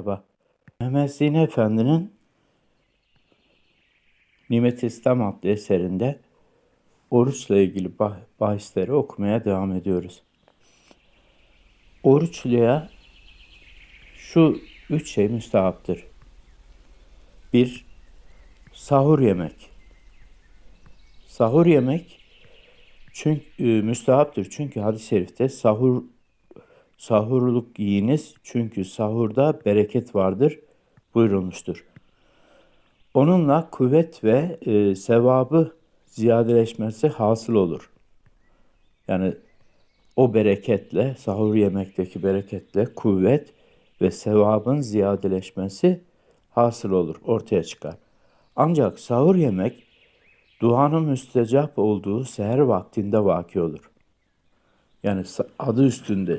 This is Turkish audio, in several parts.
Merhaba. Mehmet Zihni Efendi'nin Nimet İslam adlı eserinde oruçla ilgili bah- bahisleri okumaya devam ediyoruz. Oruçluya şu üç şey müstahaptır. Bir, sahur yemek. Sahur yemek çünkü e, müstahaptır. Çünkü hadis-i şerifte sahur sahurluk yiyiniz çünkü sahurda bereket vardır buyurulmuştur. Onunla kuvvet ve e, sevabı ziyadeleşmesi hasıl olur. Yani o bereketle, sahur yemekteki bereketle kuvvet ve sevabın ziyadeleşmesi hasıl olur, ortaya çıkar. Ancak sahur yemek duanın müstecap olduğu seher vaktinde vaki olur. Yani adı üstünde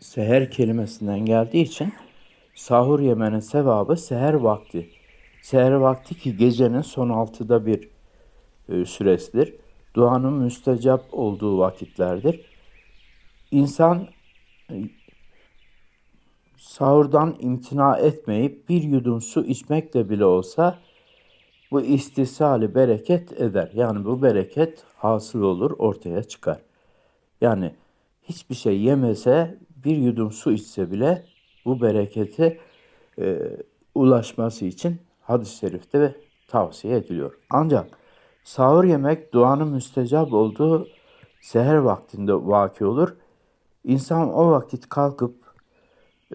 seher kelimesinden geldiği için sahur yemenin sevabı seher vakti. Seher vakti ki gecenin son altıda bir e, süresidir. Duanın müstecap olduğu vakitlerdir. İnsan e, sahurdan imtina etmeyip bir yudum su içmekle bile olsa bu istisali bereket eder. Yani bu bereket hasıl olur, ortaya çıkar. Yani hiçbir şey yemese, bir yudum su içse bile bu berekete e, ulaşması için hadis-i şerifte tavsiye ediliyor. Ancak sahur yemek duanın müstecap olduğu seher vaktinde vaki olur. İnsan o vakit kalkıp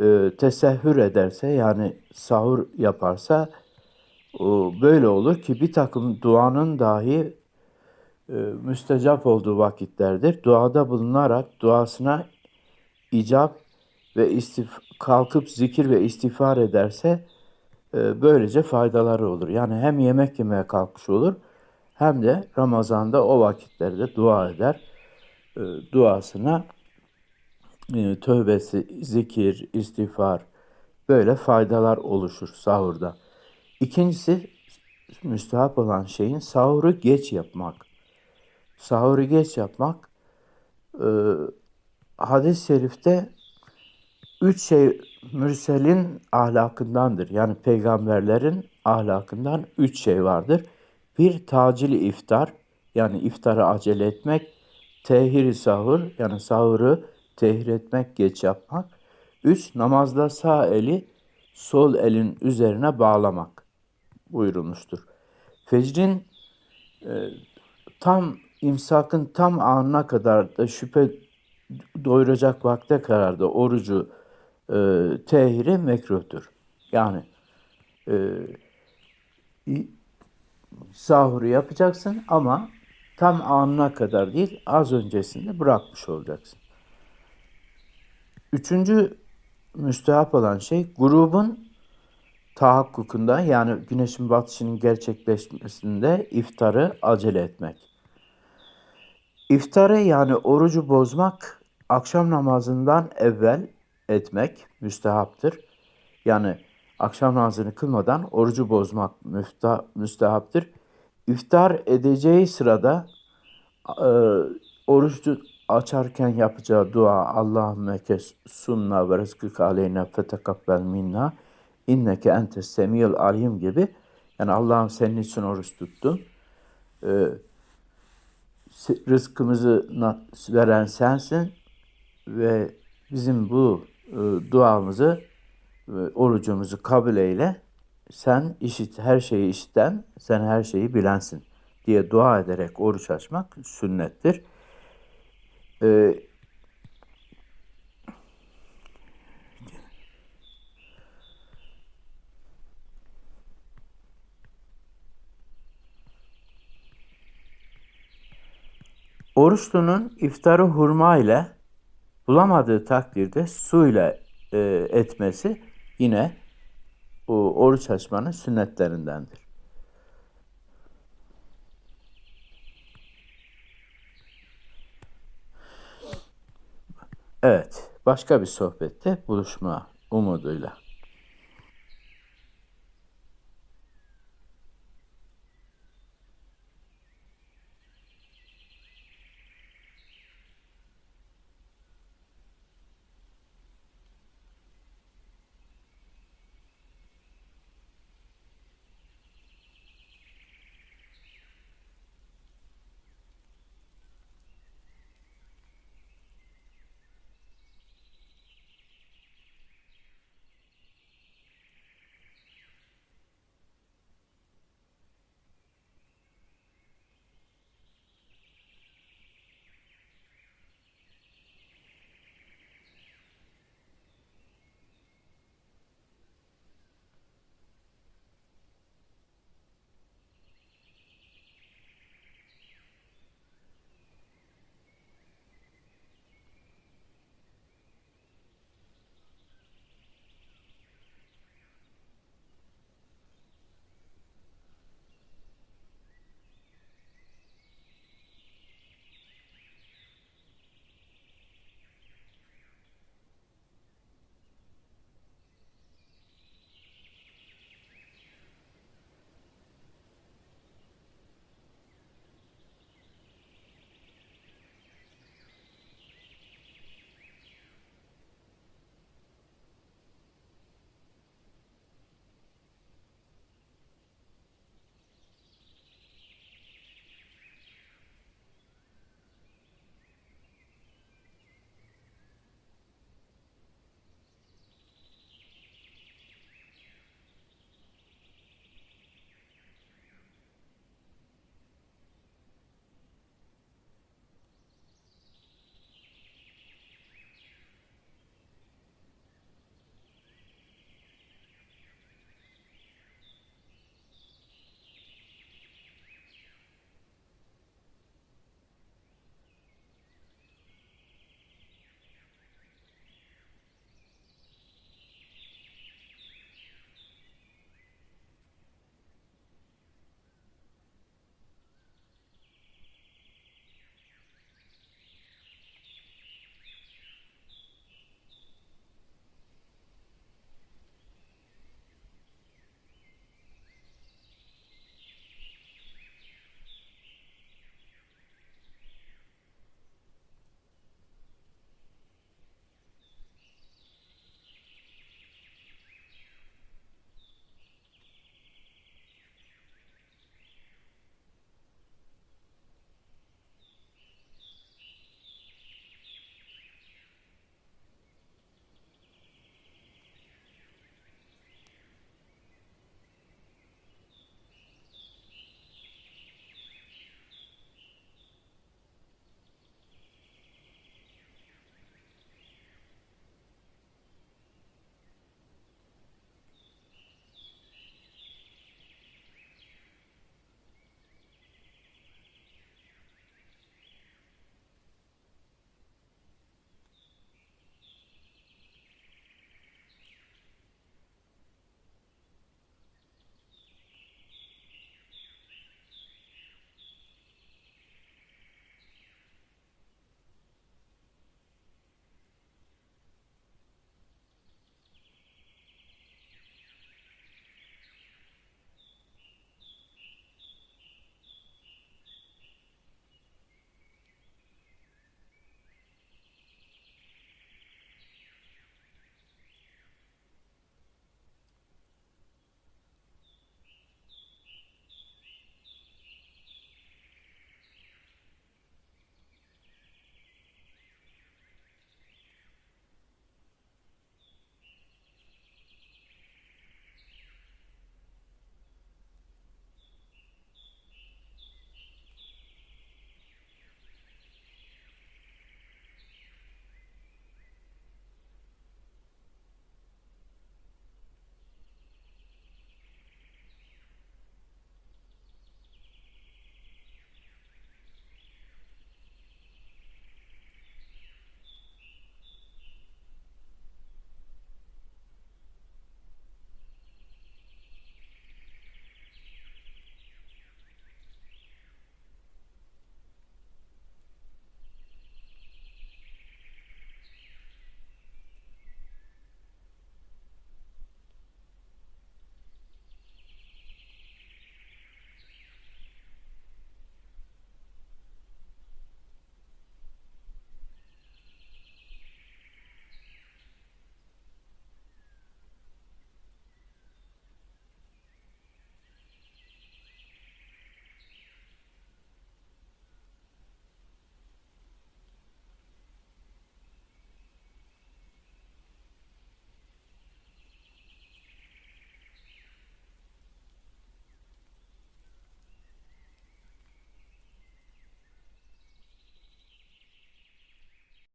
e, tesehhür ederse yani sahur yaparsa o böyle olur ki bir takım duanın dahi müstecap olduğu vakitlerdir. Duada bulunarak duasına icap ve istif kalkıp zikir ve istiğfar ederse e, böylece faydaları olur. Yani hem yemek yemeye kalkmış olur hem de Ramazan'da o vakitlerde dua eder. E, duasına e, tövbesi, zikir, istiğfar böyle faydalar oluşur sahurda. İkincisi müstahap olan şeyin sahuru geç yapmak. Sahuru geç yapmak e, hadis-i şerifte üç şey mürselin ahlakındandır. Yani peygamberlerin ahlakından üç şey vardır. Bir tacili iftar yani iftara acele etmek. Tehiri sahur yani sahuru tehir etmek, geç yapmak. Üç namazda sağ eli sol elin üzerine bağlamak buyurulmuştur. Fecrin tam imsakın tam anına kadar da şüphe doyuracak vakte kadar da orucu e, tehiri mekruhtur. Yani e, sahuru yapacaksın ama tam anına kadar değil az öncesinde bırakmış olacaksın. Üçüncü müstehap olan şey grubun tahakkukunda yani güneşin batışının gerçekleşmesinde iftarı acele etmek. İftarı yani orucu bozmak akşam namazından evvel etmek müstehaptır. Yani akşam namazını kılmadan orucu bozmak müfta, müstehaptır. İftar edeceği sırada e, orucu açarken yapacağı dua Allahümme kes sunna ve rızkık aleyna fetekabbel minna inneke entes semiyul alim gibi yani Allah'ım senin için oruç tuttum. E, rızkımızı veren sensin ve bizim bu e, duamızı ve orucumuzu kabul eyle. Sen işit her şeyi işiten, sen her şeyi bilensin diye dua ederek oruç açmak sünnettir. E, oruçlunun iftarı hurma ile bulamadığı takdirde su ile e, etmesi yine o oruç açmanın sünnetlerindendir. Evet, başka bir sohbette buluşma umuduyla.